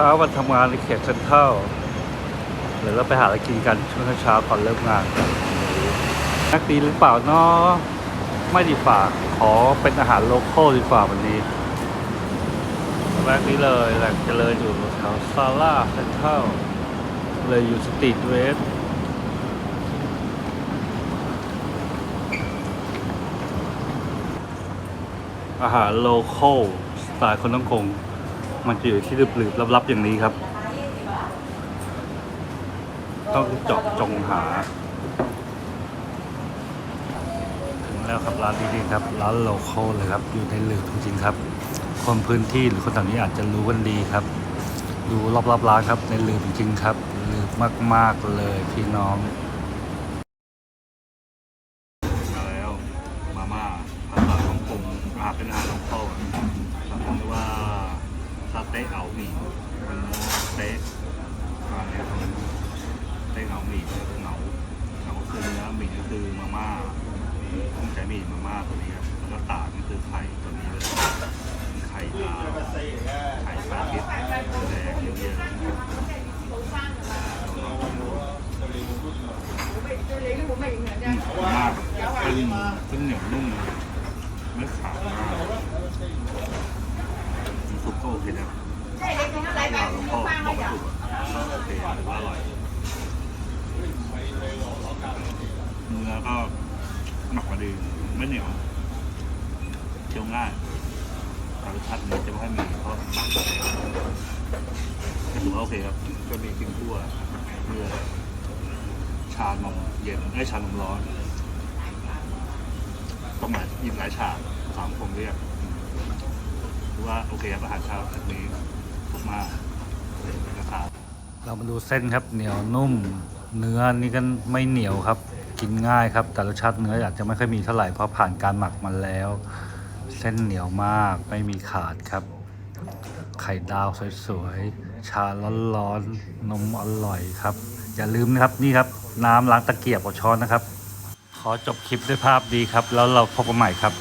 ช้าวันทำงานในเขตเซ็นทรัลเดี๋ยวเราไปหาอะไรกินกันช่วงเช้าก่อนเริ่มงาน นักดีหรือเปล่าเนาะไม่ดีฝ่าขอเป็นอาหารโลคอลดีกว่าวันนี้แรกนี้เลยแหล่งเจริญอยู่แถวซาร่าเซ็นทรัลเลยอยู่สตรีทเวสอาหารโลคอลสไตล์คนต้องคง มันจะอยู่ที่ลืบๆลับๆอย่างนี้ครับ ต้องเจาะจงหา ถึงแล้วครับร้านดีๆครับ ร้านโลคอลเลยครับ อยู่ในหลืบจริงๆครับ คนพื้นที่หรือคนแถวนี้อาจจะรู้กันดีครับ ดูรอบๆร้านครับ ในหลืบจริงๆครับหลืบมากๆเลยพี่น้องมาแล้วมาม่าอาหารของกลุ่มอาหารเป็นอาหารของเขาเราเรียกว่า ซาเต้เอาหมี่เป็นสเต๊กอันนี้คือสเต้เอาหมี่คือเหงาเหงาก็คือเนื้อหมี่ก็คือมาม่าต้องใช้หมี่มาม่าตัวนี้ครับแล้วก็ตากนี่คือไข่ตัวนี้เลยเป็นไข่ดาวไข่ปลาทิพย์แดงเยอะๆอืมมากเป็นเป็นเหนียวนุ่มไม่ขาวมากซุปก็โอเคนะเราก็บ เคถือว่าอร่อยเนื้อก็หมักมาดีไม่เหนียวเคี้ยวง่ายรสชาติมันจะไม่ค่อยมีเพราะหมักมาแล้วก็ถือว่าโอเคครับก็มีกลิ่นคั่วเนื้อชานมเย็นไอ้ชานมร้อนต้องมาหยิบหลายชาสามผมเรียกว่าโอเคครับอาหารเช้าแบบนี้ มาครับเรามาดูเส้นครับเหนียวนุ่ม เนื้อนี่ก็ไม่เหนียวครับ กินง่ายครับ แต่รสชาติเนื้ออาจจะไม่ค่อยมีเท่าไหร่เพราะผ่านการหมักมาแล้ว เส้นเหนียวมากไม่มีขาดครับ ไข่ดาวสวยๆชาร้อนๆนมอร่อยครับ อย่าลืมนะครับนี่ครับ น้ำล้างตะเกียบกับช้อนนะครับ ขอจบคลิปด้วยภาพดีครับ แล้วเราพบกันใหม่ครับ